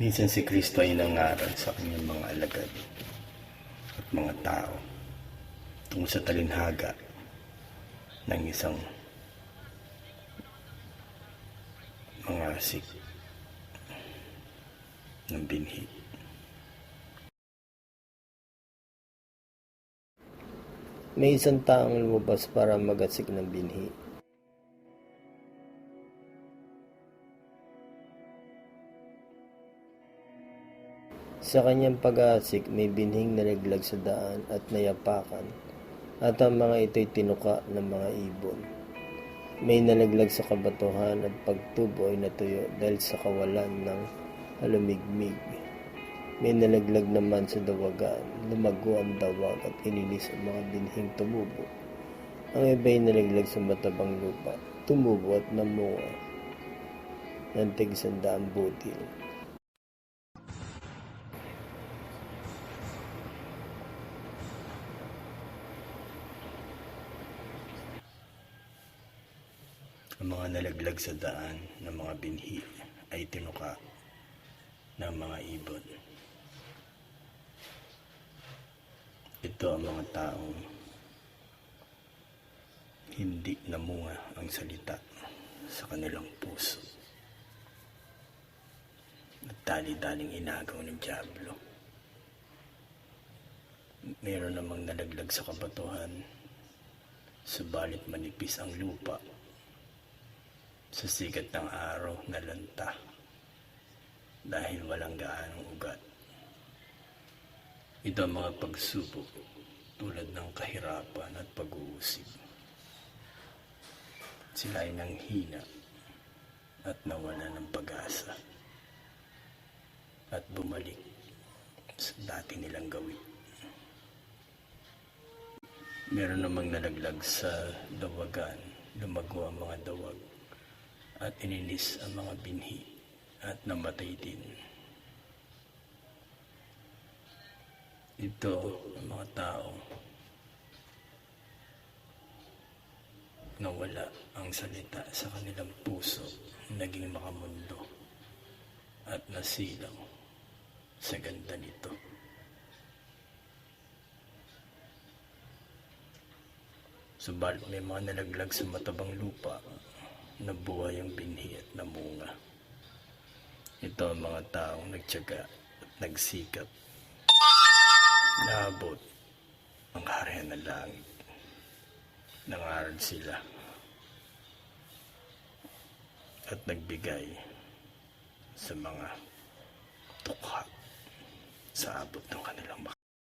Minsan si Kristo ay nangaral sa kanyang mga alagad at mga tao tungkol sa talinhaga ng isang mga asik ng binhi. May isang taong lumabas para magasik ng binhi. Sa kanyang pag-aasik, may binhing nalaglag sa daan at nayapakan, at ang mga ito'y tinuka ng mga ibon. May nalaglag sa kabatuhan at pagtubo ay natuyo dahil sa kawalan ng halumigmig. May nalaglag naman sa dawagan, lumago ang dawag at inilis ang mga binhing tumubo. Ang iba'y nalaglag sa matabang lupa, tumubo at namunga ng tigsandaang butil. Ang mga nalaglag sa daan ng mga binhi ay tinuka ng mga ibon. Ito ang mga taong hindi namunga ang salita sa kanilang puso. At dali-daling inagaw ng Diablo. Meron namang nalaglag sa kabatuhan, subalit manipis ang lupa sa sikat ng araw na lanta dahil walang gaanong ugat. Ito ang mga pagsubok tulad ng kahirapan at pag-uusig. Sila ay nanghina at nawala ng pag-asa at bumalik sa dati nilang gawin. Meron namang nalaglag sa dawagan, lumago ang mga dawag at ininis ang mga binhi at namatay din. Ito ang mga tao nawala ang salita sa kanilang puso, naging makamundo at nasilaw sa ganda nito. Subalit may mga nalaglag sa matabang lupa nabuhay ang binhi at namunga. Ito ang mga taong nagtyaga at nagsikap. Naabot ang harihan ng langit. Nangaral sila at nagbigay sa mga tukha sa abot ng kanilang